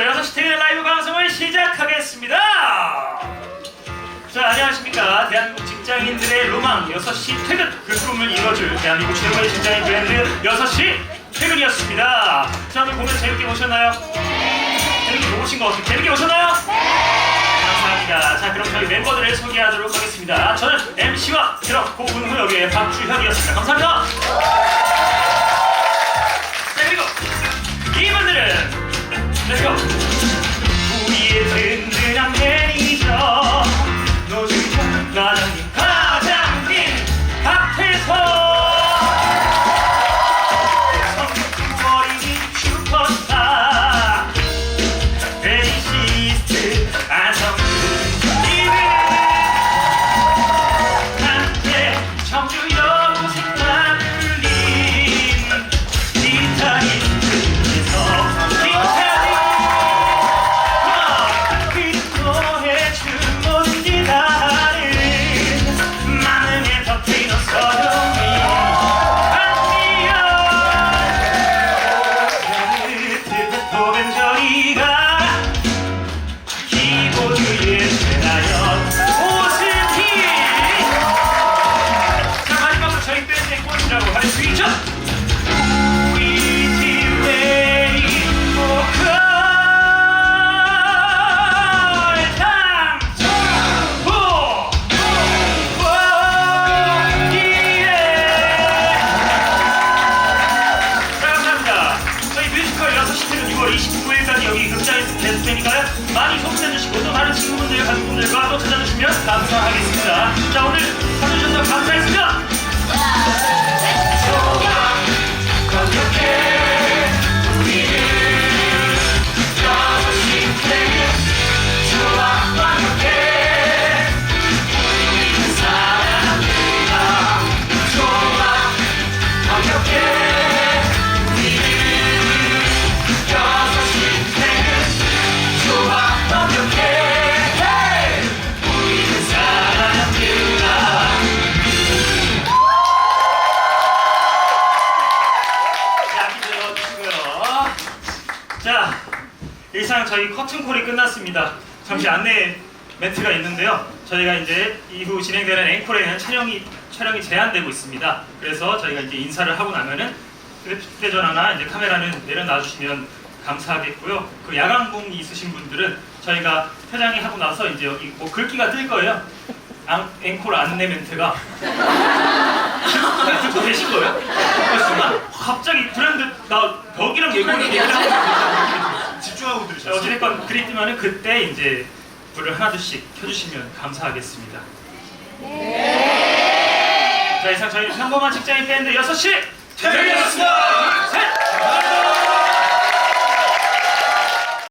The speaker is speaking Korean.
6시 퇴근 라이브 방송을 시작하겠습니다. 자, 안녕하십니까. 대한민국 직장인들의 로망 6시 퇴근 그 꿈을 이뤄줄 대한민국 최고의 직장인 브랜드 6시 퇴근이었습니다. 자, 오늘 공연 재밌게 보셨나요? 재밌게 보신 것 같아요. 재밌게 보셨나요? 감사합니다. 자, 그럼 저희 멤버들을 소개하도록 하겠습니다. 저는 MC와 트럭 고은호 역의 박주현이었습니다. 감사합니다. 6시 퇴근 6월 29일까지 여기 극장에서 계속 되니까요. 많이 소개해주시고 또 다른 친구분들, 가족분들과 또 찾아주시면 감사하겠습니다. 자, 오늘 자, 일상 저희 커튼콜이 끝났습니다. 잠시 안내 멘트가 있는데요. 저희가 이제 이후 진행되는 앵콜에는 촬영이 촬영이 제한되고 있습니다. 그래서 저희가 이제 인사를 하고 나면은 휴대전화나 이제 카메라는 내려놔 주시면 감사하겠고요. 그 야광봉이 있으신 분들은 저희가 퇴장이 하고 나서 이제 여기 뭐 글귀가 뜰 거예요. 앙- 앵콜 안내 멘트가 듣고 계신 거예요? 그렇지만 갑자기 브랜드 나 벽이랑 얘기를 얘기를 하고 집중하고 어찌됐건 그리트만은 그때 이제 불을 하나둘씩 켜주시면 감사하겠습니다. 네. 자 이상 저희 평범한 직장인 밴드 6시 퇴근이었습니다.